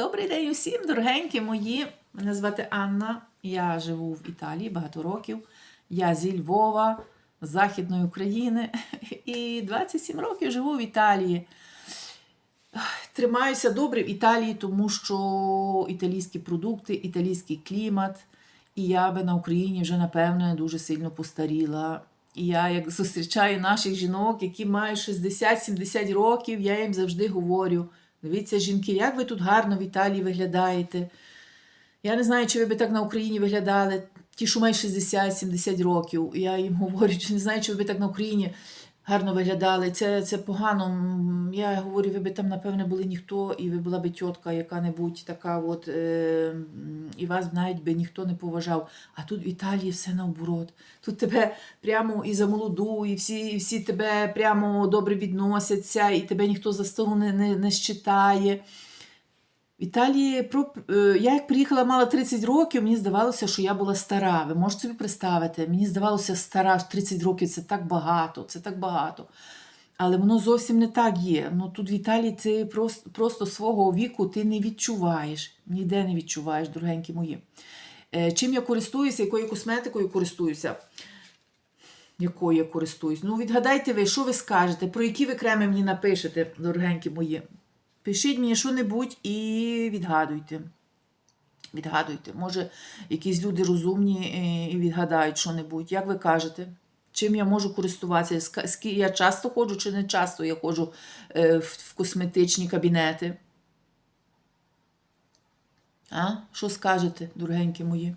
Добрий день усім, дорогенькі мої. Мене звати Анна. Я живу в Італії багато років. Я зі Львова, з Західної України. І 27 років живу в Італії. Тримаюся добре в Італії, тому що італійські продукти, італійський клімат. І я би на Україні вже, напевно, дуже сильно постаріла. І я, як зустрічаю наших жінок, які мають 60-70 років, я їм завжди говорю: дивіться, жінки, як ви тут гарно в Італії виглядаєте. Я не знаю, чи ви би так на Україні виглядали. Ті, що мають 60-70 років. Я їм говорю, чи не знаю, чи ви би так на Україні гарно виглядали. Це, це погано. Я говорю, ви би там, напевне, були ніхто, і ви була би тітка яка-небудь така, от, е, і вас навіть би ніхто не поважав. А тут в Італії все наоборот. Тут тебе прямо і за молоду, і всі, і всі тебе прямо добре відносяться, і тебе ніхто за столу не, не, не щитає. В Італії е, я як приїхала, мала 30 років, мені здавалося, що я була стара. Ви можете собі представити? Мені здавалося, стара 30 років це так багато, це так багато. Але воно зовсім не так є. Ну тут в Італії ти просто, просто свого віку ти не відчуваєш. Ніде не відчуваєш, дорогенькі мої. Е, Чим я користуюся, якою косметикою користуюся? Якою я користуюсь? Ну, відгадайте ви, що ви скажете, про які ви креми мені напишете, дорогенькі мої. Пишіть мені що-небудь і відгадуйте. Відгадуйте. Може, якісь люди розумні е, і відгадають що-небудь. Як ви кажете? Чим я можу користуватися? Я часто ходжу чи не часто я ходжу е, в, косметичні кабінети? А? Що скажете, дорогенькі мої?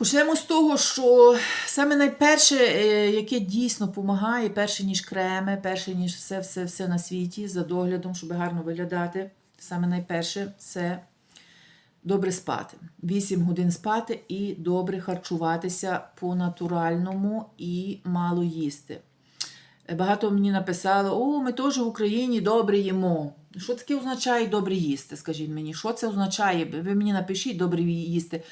Почнемо з того, що саме найперше, е, яке дійсно допомагає, перше, ніж креми, перше, ніж все, все, все на світі, за доглядом, щоб гарно виглядати. Саме найперше це добре спати. 8 годин спати і добре харчуватися по-натуральному і мало їсти. Е, Багато мені написало: о, ми теж в Україні добре їмо. Що таке означає добре їсти? Скажіть мені, що це означає? Ви мені напишіть добре їсти.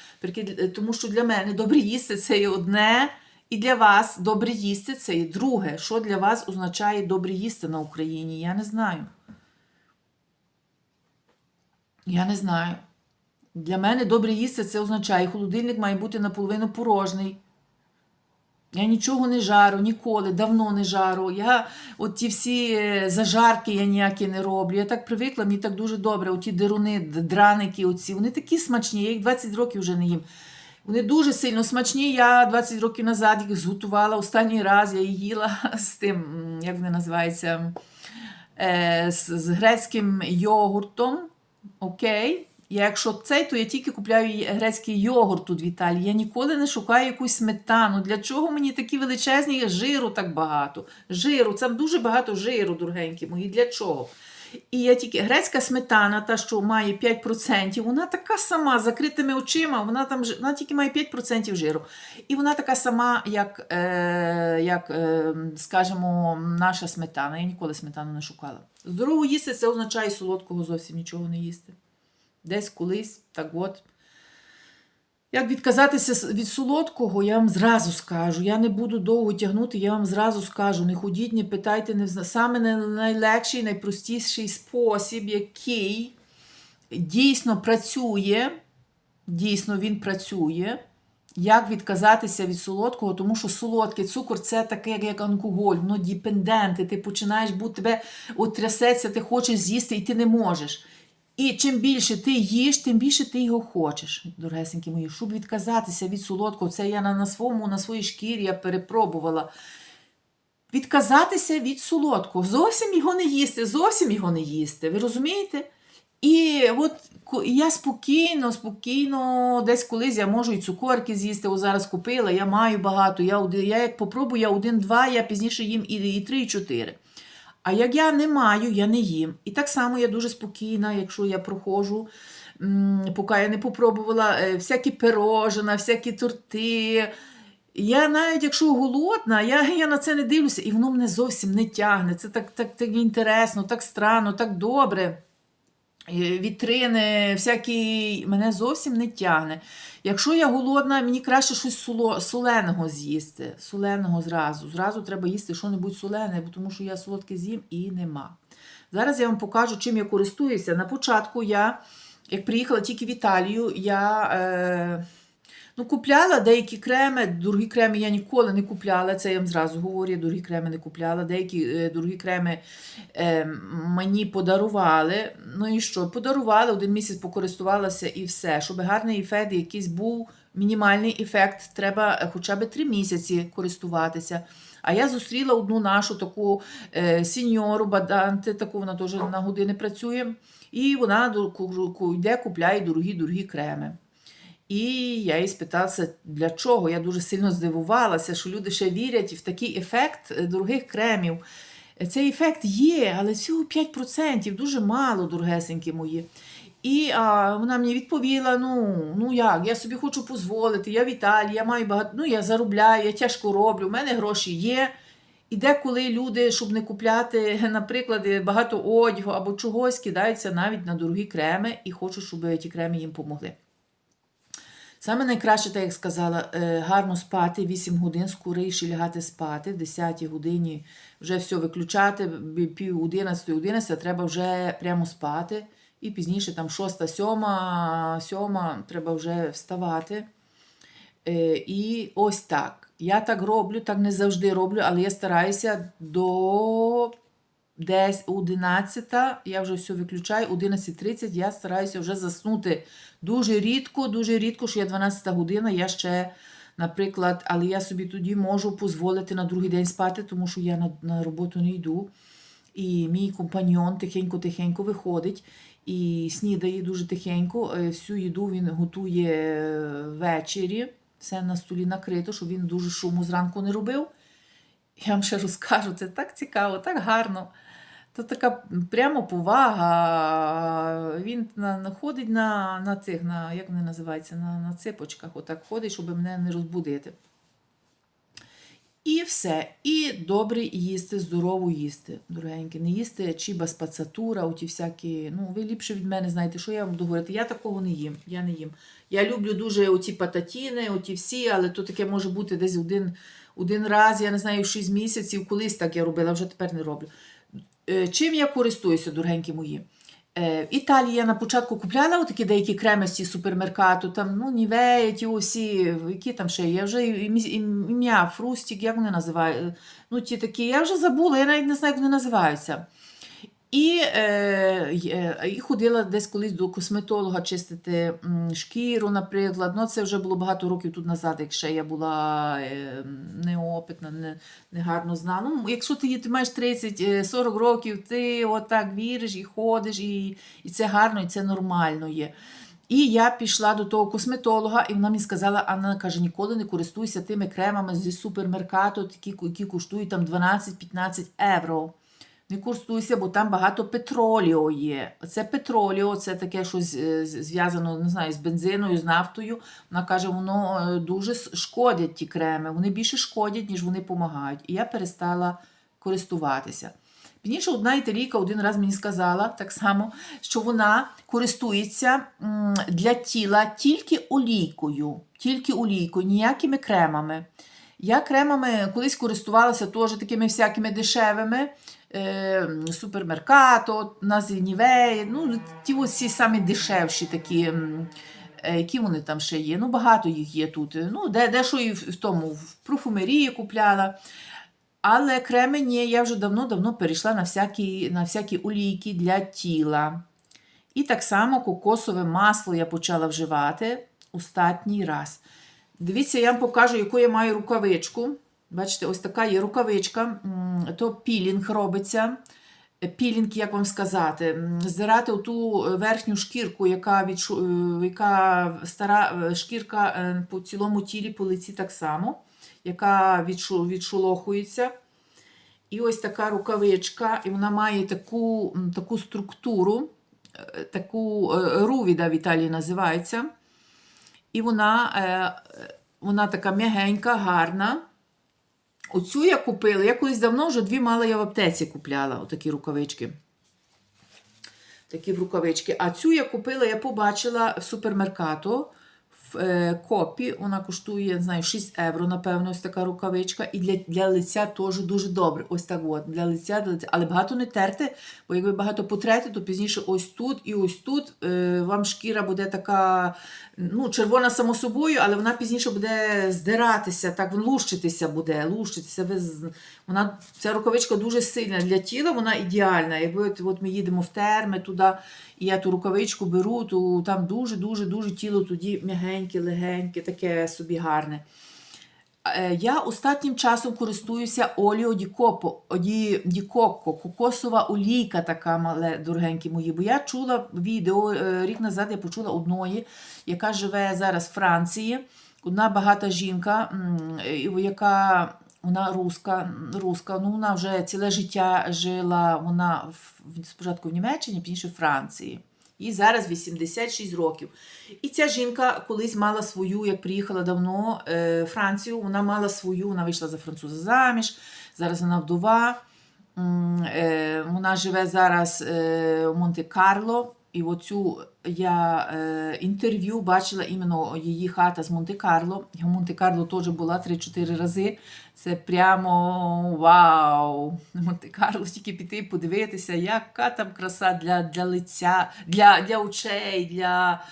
Тому що для мене добре їсти це є одне, і для вас добре їсти це є друге. Що для вас означає добре їсти на Україні? Я не знаю. Я не знаю. Для мене добре їсти це означає, холодильник має бути наполовину порожній. Я нічого не жару, ніколи, давно не жару. Я от ті всі е, зажарки я ніякі не роблю. Я так привикла, мені так дуже добре. Оті деруни, драники, оці, вони такі смачні, я їх 20 років вже не їм. Вони дуже сильно смачні. Я 20 років назад їх зготувала. Останній раз я їх їла з тим, як вони називаються, е, з грецьким йогуртом. Окей. Я якщо цей, то я тільки купляю грецький йогурт тут в Італії. Я ніколи не шукаю якусь сметану. Для чого мені такі величезні жиру так багато? Жиру, там дуже багато жиру, дорогенькі мої. Для чого? І я тільки грецька сметана, та, що має 5%, вона така сама, з закритими очима, вона там вона тільки має 5% жиру. І вона така сама, як, е, як е, скажімо, наша сметана. Я ніколи сметану не шукала. Здорово їсти це означає солодкого зовсім нічого не їсти. Десь колись, так от. Як відказатися від солодкого, я вам зразу скажу. Я не буду довго тягнути, я вам зразу скажу. Не ходіть, не питайте, не саме найлегший, найпростіший спосіб, який дійсно працює, дійсно він працює. Як відказатися від солодкого, тому що солодкий цукор це таке, як алкоголь, воно діпенденти. Ти починаєш бути тебе от трясеться, ти хочеш з'їсти, і ти не можеш. І чим більше ти їш, тим більше ти його хочеш, дорогесенькі мої. Щоб відказатися від солодкого, це я на, на своєму, на своїй шкірі я перепробувала. Відказатися від солодкого. Зовсім його не їсти, зовсім його не їсти. Ви розумієте? І от я спокійно, спокійно, десь колись я можу і цукорки з'їсти. О, зараз купила, я маю багато. Я, я як попробую, я один-два, я пізніше їм і, і три, і чотири. А як я не маю, я не їм. І так само я дуже спокійна, якщо я проходжу, поки я не попробувала е, всякі пирожина, всякі торти. Я навіть якщо голодна, я, я на це не дивлюся, і воно мене зовсім не тягне. Це так, так, так інтересно, так странно, так добре. Е, вітрини, всякі мене зовсім не тягне. Якщо я голодна, мені краще щось соленого з'їсти. Соленого зразу. Зразу треба їсти що-небудь солене, тому що я солодке з'їм і нема. Зараз я вам покажу, чим я користуюся. На початку я, як приїхала тільки в Італію, я е, ну, купляла деякі креми. Дорогі креми я ніколи не купляла. Це я вам зразу говорю, дорогі креми не купляла. Деякі е, дорогі креми е, мені подарували. Ну і що? Подарували, один місяць покористувалася і все. Щоб гарний ефект якийсь був, мінімальний ефект, треба е, хоча б три місяці користуватися. А я зустріла одну нашу таку е, сіньору Баданте, таку вона теж на години працює, і вона йде, купляє дорогі-дорогі креми. І я їй спиталася, для чого. Я дуже сильно здивувалася, що люди ще вірять в такий ефект е, дорогих кремів. Е, Цей ефект є, але всього 5%, дуже мало, дорогесенькі мої. І а, вона мені відповіла: ну, ну як, я собі хочу дозволити, я в Італії, я маю багато, ну я заробляю, я тяжко роблю, в мене гроші є. І деколи люди, щоб не купляти, наприклад, багато одягу або чогось, кидаються навіть на дорогі креми і хочуть, щоб ті креми їм помогли. Саме найкраще, так як сказала, е, гарно спати 8 годин, скоріше лягати спати, в 10 годині вже все виключати, пів 11, 11 треба вже прямо спати. І пізніше, там 6, 7, 7 треба вже вставати. Е, І ось так. Я так роблю, так не завжди роблю, але я стараюся до десь 11, я вже все виключаю, 11.30 я стараюся вже заснути дуже рідко, дуже рідко, що я 12 година, я ще, наприклад, але я собі тоді можу дозволити на другий день спати, тому що я на, на роботу не йду. І мій компаньон тихенько-тихенько виходить і снідає дуже тихенько. Е, Всю їду він готує ввечері. Все на столі накрито, щоб він дуже шуму зранку не робив. Я вам ще розкажу, це так цікаво, так гарно. Це така прямо повага. Він ходить на, на цих, на, як вони називаються, на, на цепочках, отак ходить, щоб мене не розбудити. І все. І добре їсти, здорово їсти, дорогенькі. Не їсти чіба спацатура, оті всякі. Ну, ви ліпше від мене знаєте, що я вам буду говорити. Я такого не їм. Я не їм. Я люблю дуже оті пататіни, оті всі, але то таке може бути десь один, один раз, я не знаю, 6 місяців. Колись так я робила, вже тепер не роблю. Е, Чим я користуюся, дорогенькі мої? Е, В Італії я на початку купляла такі деякі креми з супермеркату, там, ну, Нівея, ті усі, які там ще є, вже ім'я, фрустік, як вони називають? Ну, ті такі, я вже забула, я навіть не знаю, як вони називаються. І, е, е, і ходила десь колись до косметолога чистити шкіру, наприклад. Ну, це вже було багато років тут назад, якщо я була е, неопитна, не, не гарно знала. Ну, якщо ти, ти маєш 30-40 років, ти отак віриш і ходиш, і, і це гарно, і це нормально є. І я пішла до того косметолога, і вона мені сказала, Анна каже, ніколи не користуйся тими кремами зі супермеркату, такі, які коштують там 12-15 євро. Не користуйся, бо там багато петроліо є. Це петроліо, це таке щось е, зв'язано, не знаю, з бензиною, з нафтою. Вона каже, воно е, дуже шкодять ті креми. Вони більше шкодять, ніж вони допомагають. І я перестала користуватися. Пізніше одна італійка один раз мені сказала так само, що вона користується для тіла тільки олійкою, тільки олійкою, ніякими кремами. Я кремами колись користувалася теж такими всякими дешевими. Е, супермеркато, назі Нівеї, ну, ті всі самі дешевші такі, е, які вони там ще є. Ну, багато їх є тут. Ну, де, дещо і в, тому, в парфумерії купляла. Але креми ні, я вже давно-давно перейшла на всякі, на всякі олійки для тіла. І так само кокосове масло я почала вживати останній раз. Дивіться, я вам покажу, яку я маю рукавичку. Бачите, ось така є рукавичка. То пілінг робиться. Е, Пілінг, як вам сказати, здирати ту верхню шкірку, яка, відшу... е, яка стара е, шкірка е, по цілому тілі, по лиці так само, яка відшолохується. І ось така рукавичка, і вона має таку, таку структуру, е, таку е, рувіда в Італії називається. І вона, е, е, вона така м'ягенька, гарна. Оцю я купила. Я колись давно вже дві мала я в аптеці купляла, отакі рукавички. такі в рукавички. А цю я купила, я побачила в супермеркато. Е, копі вона коштує, не знаю, 6 євро, напевно, ось така рукавичка. І для, для лиця теж дуже добре. Ось так от, для лиця, для лиця. Але багато не терти, бо якби багато потрете, то пізніше ось тут і ось тут е, вам шкіра буде така, ну, червона само собою, але вона пізніше буде здиратися, так лущитися буде, лущитися. Ви, вона, ця рукавичка дуже сильна для тіла, вона ідеальна. Якби от, от ми їдемо в терми туди, і я ту рукавичку беру, то там дуже-дуже-дуже тіло тоді м'ягеньке, легеньке, таке собі гарне. Е, Я останнім часом користуюся оліо ді копо, оді, ді кокосова олійка така мале, дорогенькі мої. Бо я чула відео е, рік назад, я почула одної, яка живе зараз в Франції. Одна багата жінка, яка вона руска, руска, ну вона вже ціле життя жила вона спочатку в Німеччині, пізніше в Франції. Їй зараз 86 років. І ця жінка колись мала свою, як приїхала давно е, Францію, вона мала свою, вона вийшла за француза заміж, зараз вона вдова. Е, Вона живе зараз е, в Монте-Карло. І оцю я е, інтерв'ю бачила іменно її хата з Монте-Карло. Я Монте-Карло теж була 3-4 рази. Це прямо вау! Монте-Карло тільки піти подивитися, яка там краса для, для лиця, для, для очей, для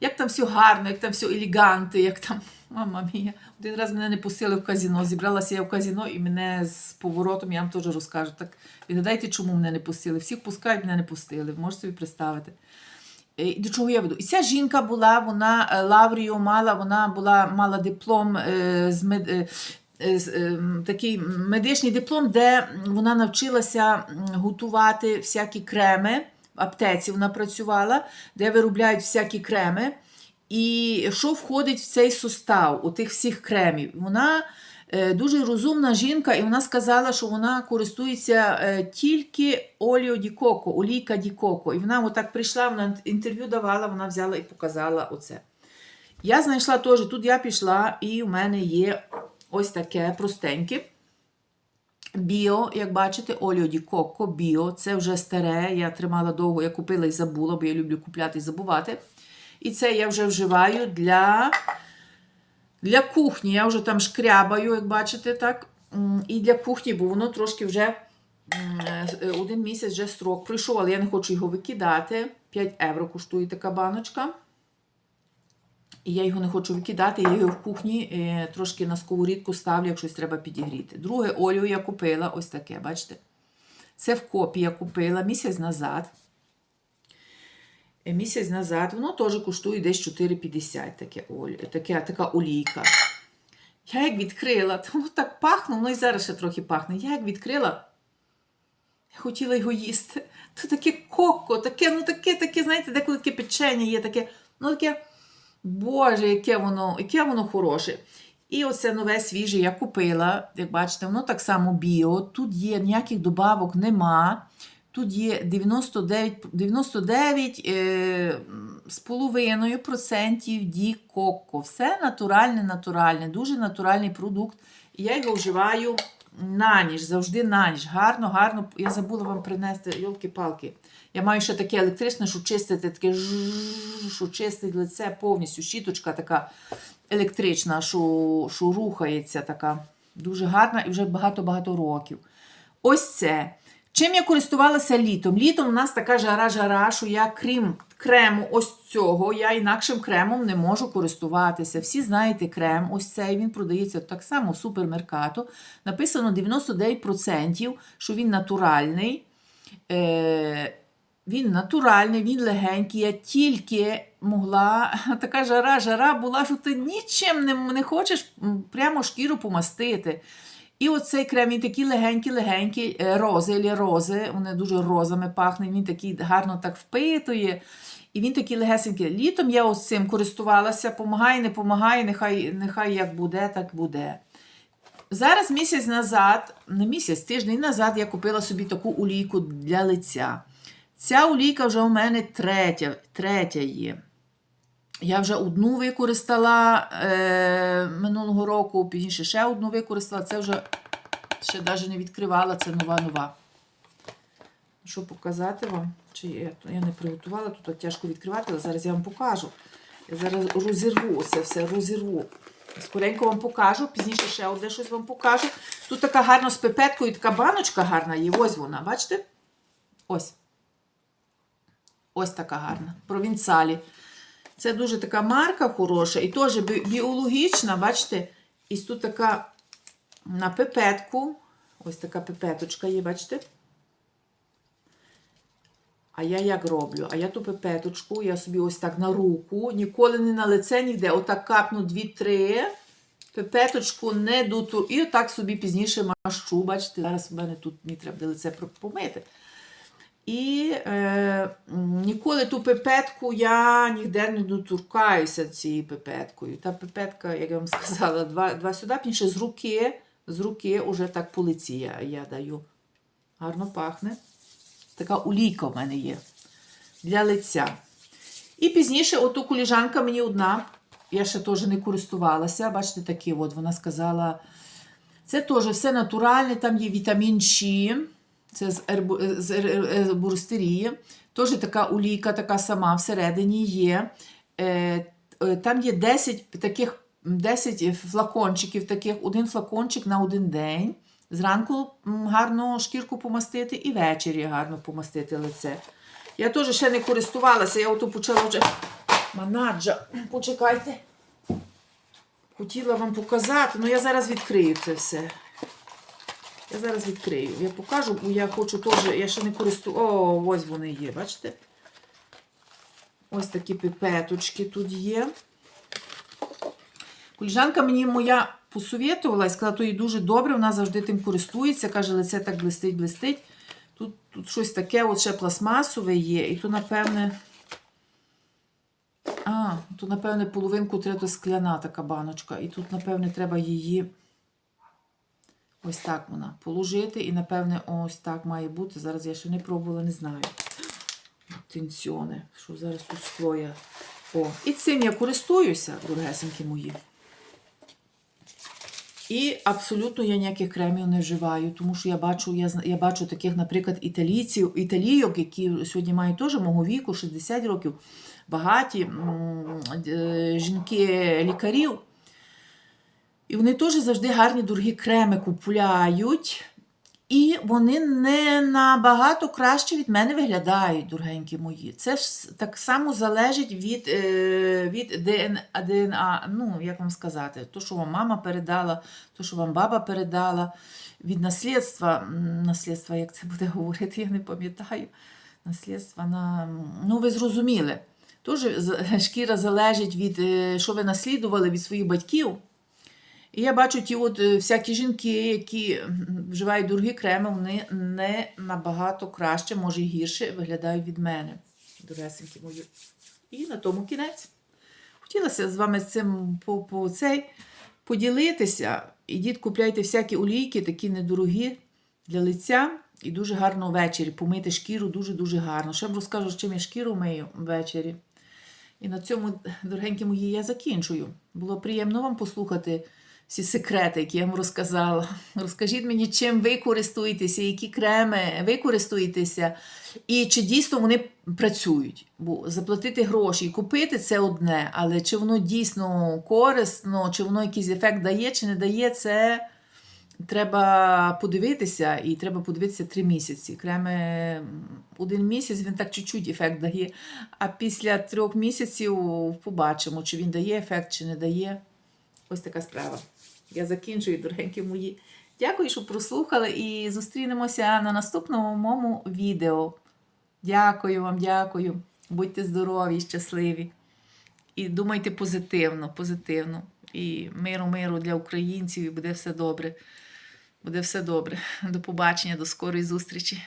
як там все гарно, як там все елеганти, як там. Мама мія. Один раз мене не пустили в казіно. Зібралася я в казіно і мене з поворотом, я вам теж розкажу. Так відгадайте, чому мене не пустили. Всіх пускають, мене не пустили. Можете собі представити. Е, і До чого я веду? І ця жінка була, вона е, лаврію мала, вона була, мала диплом е, з мед, такий медичний диплом, де вона навчилася готувати всякі креми. В аптеці вона працювала, де виробляють всякі креми. І що входить в цей состав у тих всіх кремів? Вона е, дуже розумна жінка, і вона сказала, що вона користується е, тільки оліо ді коко, олійка ді коко. І вона отак прийшла, вона інтерв'ю давала, вона взяла і показала оце. Я знайшла теж, тут я пішла, і в мене є ось таке простеньке. Біо, як бачите, оліо ді коко, біо, це вже старе. Я тримала довго, я купила і забула, бо я люблю купляти і забувати. І це я вже вживаю для, для кухні. Я вже там шкрябаю, як бачите, так. І для кухні, бо воно трошки вже е, один місяць вже строк пройшов, але я не хочу його викидати. 5 євро коштує така баночка. І я його не хочу викидати, я його в кухні е, трошки на сковорідку ставлю, як щось треба підігріти. Друге олію я купила ось таке, бачите? Це в копі я купила місяць назад. Е, Місяць назад, воно теж коштує десь 4,50 таке таке, така олійка. Я як відкрила, воно так пахне, воно і зараз ще трохи пахне. Я як відкрила, я хотіла його їсти. То таке коко, таке, ну таке, таке, знаєте, деколи таке печення є, таке, ну таке, Боже, яке воно, яке воно хороше. І оце нове свіже я купила. Як бачите, воно так само біо. Тут є ніяких добавок нема. Тут є 99, 99 е, з половиною процентів ді. Все натуральне, натуральне, дуже натуральний продукт. І я його вживаю на ніч, завжди на ніч. Гарно, гарно. Я забула вам принести йолки-палки. Я маю ще таке електричне, що чистити, таке що чистить лице повністю. Щіточка така електрична, що, що рухається така. Дуже гарна і вже багато-багато років. Ось це. Чим я користувалася літом? Літом у нас така жара-жара, що я крім крему ось цього, я інакшим кремом не можу користуватися. Всі знаєте крем, ось цей він продається так само в супермеркато. Написано 99%, що він натуральний. Е, він натуральний, він легенький. Я тільки могла, така жара-жара була, що ти нічим не, не хочеш прямо шкіру помастити. І оцей крем, він такий легенький-легенький, е, рози, лі рози, вони дуже розами пахнуть, він такий гарно так впитує. І він такий легесенький. Літом я ось цим користувалася, помагає, не помагає, нехай, нехай як буде, так буде. Зараз місяць назад, не місяць, тиждень назад я купила собі таку олійку для лиця. Ця олійка вже у мене третя, третя є. Я вже одну використала е, минулого року, пізніше ще одну використала. Це вже ще навіть не відкривала, це нова-нова. Що показати вам? Чи я, я не приготувала, тут тяжко відкривати, але зараз я вам покажу. Я зараз розірву це все, розірву. Скоренько вам покажу, пізніше ще одне щось вам покажу. Тут така гарна з пипеткою, така баночка гарна є. Ось вона, бачите? Ось. Ось така гарна. Провінцалі. Це дуже така марка хороша і теж бі- біологічна, бачите? І тут така на пипетку. Ось така пипеточка є, бачите? А я як роблю? А я ту пипеточку, я собі ось так на руку, ніколи не на лице ніде, отак капну 2-3, пипеточку не дуту, і отак собі пізніше мащу. Бачите, зараз у мене тут мені треба лице помити. І е, ніколи ту пипетку я ніде не доторкаюся цією пипеткою. Та пипетка, як я вам сказала, два, два сюди, пізніше з руки, з руки уже так по лиці я, я даю. Гарно пахне. Така олійка в мене є для лиця. І пізніше, оту коліжанка мені одна, я ще теж не користувалася. Бачите, такі от вона сказала. Це теж все натуральне, там є вітамін Ч, це з, ербу, з ер- ер- бурстерії. Теж така олійка, така сама всередині є. Е, е, там є 10 таких 10 флакончиків, таких, один флакончик на один день. Зранку гарно шкірку помастити і ввечері гарно помастити лице. Я теж ще не користувалася, я ото почала вже манаджа. Почекайте. Хотіла вам показати, ну я зараз відкрию це все. Я зараз відкрию. Я покажу, бо я хочу теж, я ще не користую. О, ось вони є, бачите? Ось такі пипеточки тут є. Коліжанка мені моя посовітувала і сказала, то їй дуже добре, вона завжди тим користується. Каже, лице так блистить, блистить. Тут, тут щось таке, от ще пластмасове є, і то, напевне. А, тут, напевне, половинку треба скляна така баночка. І тут, напевне, треба її ось так вона положити. І, напевне, ось так має бути. Зараз я ще не пробувала, не знаю. Тенціони, що зараз тут скло. О, і цим я користуюся, дорогесенькі мої. І абсолютно я ніяких кремів не вживаю, тому що я бачу, я, я бачу таких, наприклад, італійців, італійок, які сьогодні мають теж мого віку, 60 років, багаті е, жінки-лікарів. І вони теж завжди гарні дорогі креми купують. І вони не набагато краще від мене виглядають, дорогенькі мої. Це ж так само залежить від, е, від ДНА, ДНА, ну, як вам сказати, то, що вам мама передала, то, що вам баба передала, від наслідства, наслідства, як це буде говорити, я не пам'ятаю. Наслідства на. Ну, ви зрозуміли. Тож шкіра залежить від, е, що ви наслідували від своїх батьків. І я бачу ті от е, всякі жінки, які вживають дорогі креми, вони не набагато краще, може і гірше виглядають від мене. Доресенькі мої. І на тому кінець. Хотілося з вами з цим по, по цей поділитися. Ідіть, купляйте всякі олійки, такі недорогі для лиця. І дуже гарно ввечері помити шкіру дуже-дуже гарно. Ще вам розкажу, з чим я шкіру мию ввечері. І на цьому, дорогенькі мої, я закінчую. Було приємно вам послухати всі секрети, які я вам розказала. Розкажіть мені, чим ви користуєтеся, які креми ви користуєтеся, і чи дійсно вони працюють. Бо заплатити гроші і купити це одне, але чи воно дійсно корисно, чи воно якийсь ефект дає, чи не дає, це треба подивитися, і треба подивитися три місяці. Креми один місяць він так чуть-чуть ефект дає. А після трьох місяців побачимо, чи він дає ефект, чи не дає. Ось така справа. Я закінчую, дорогенькі мої. Дякую, що прослухали, і зустрінемося на наступному моєму відео. Дякую вам, дякую. Будьте здорові, щасливі. І думайте позитивно, позитивно. І миру, миру для українців, і буде все добре. Буде все добре. До побачення, до скорої зустрічі.